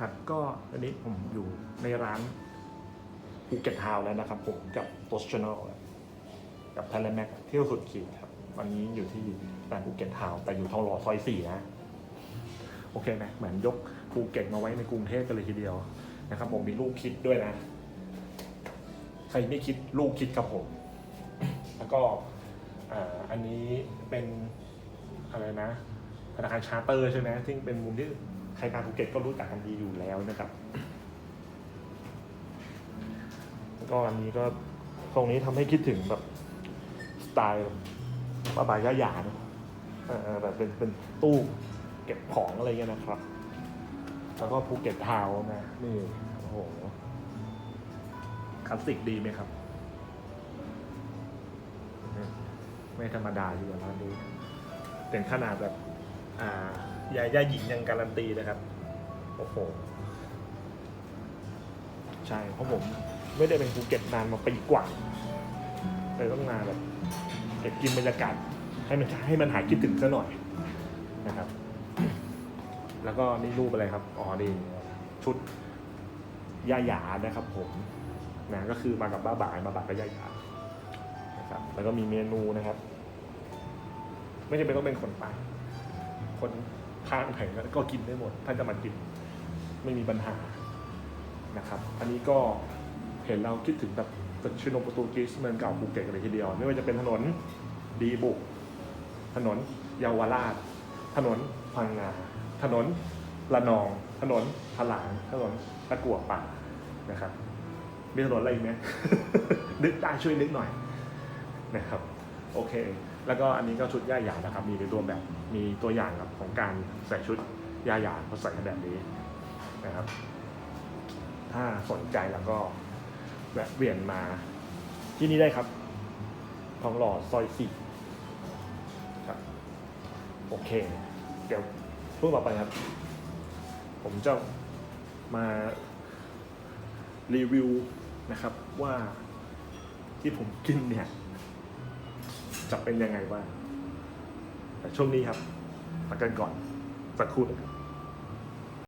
ครับก็อันนี้ผมอยู่ในร้านภูเก็ตทาวแล้วนะครับ ผมกับโ o สช n น l กับไทยแลนแม็กเที่ยวสุดขีดครับ วันนี้อยู่ที่ร้านภูเก็ตทาวแต่อยู่ทองหล่อซอยสี่นะ โอเคไหมเหมือนยกภูเก็ตมาไว้ในกรุงเทพกันเลยทีเดียวนะครับ ผมมีลูกคิดด้วยนะ ใครไม่คิดลูกคิดกับผม แล้วก็อ,อันนี้เป็นอะไรนะธนาคารชาร์เตอร์ใช่ไหมซึ่งเป็นมุมที่ ใครมาภูเก็ตก็รู้จักกันดีอยู่แล้วนะครับแล้วก็อันนี้ก็ตรงนี้ทำให้คิดถึงแบบสไตล์บาบายาหยานะแบบเป็นเป็นตู้เก็บของอะไรเงี้ยนะครับ แล้วก็ภูเก็ตทาวน์นะนี่โอ้โหคลาสสิกดีไหมครับ ไม่ธรรมดาอยู่ร้านนี้เป็นขนาดแบบ อ่ายาย่าหญิงยังการันตีนะครับ โอ้โห ใช่เพราะผมไม่ได้เป็นภูเก็ตนานมาปีกว่าเลยต้องมาแบบเก็บกินบรรยากาศให้มันให้มันหายคิดถึงซะหน่อยนะครับ แล้วก็นี่รูปอะไรครับ อ๋อนี่ชุดย่าหยานะครับผมนะก็คือมากับบ้าบ่ายมาบักกับย่าหยานะครับ แล้วก็มีเมนูนะครับ ไม่จำเป็นต้องเป็นคนใต้ คนข้างไหนก็กินได้หมดถ้าจะมากินไม่มีปัญหานะครับ อันนี้ก็เห็นเราคิดถึงแบบตึกชนโปรตุกีสเมืองเก่าภูเก็ตกันเลยทีเดียว ไม่ว่าจะเป็นถนนดีบุก ถนนเยาวราช ถนนพังงา ถนนละนอง ถนนถลาง ถนนตะกัวป่านะครับมีถนนอะไรอีกไหมนึกได้ช่วยนึกหน่อยนะครับ โอเค แล้วก็อันนี้ก็ชุดย่าหยานะครับ มีในตัวแบบ มีตัวอย่างครับของการใส่ชุดย่าหยาเขาใส่แบบนี้นะครับ ถ้าสนใจแล้วก็แวะเวียนมาที่นี่ได้ครับทองหล่อซอยสี่ครับ โอเค เดี๋ยวช่วงต่อไปครับ ผมจะมารีวิวนะครับว่าที่ผมกินเนี่ย จะเป็นยังไงบ้างแต่ช่วงนี้ครับพักกันก่อนสักครู่นะครับ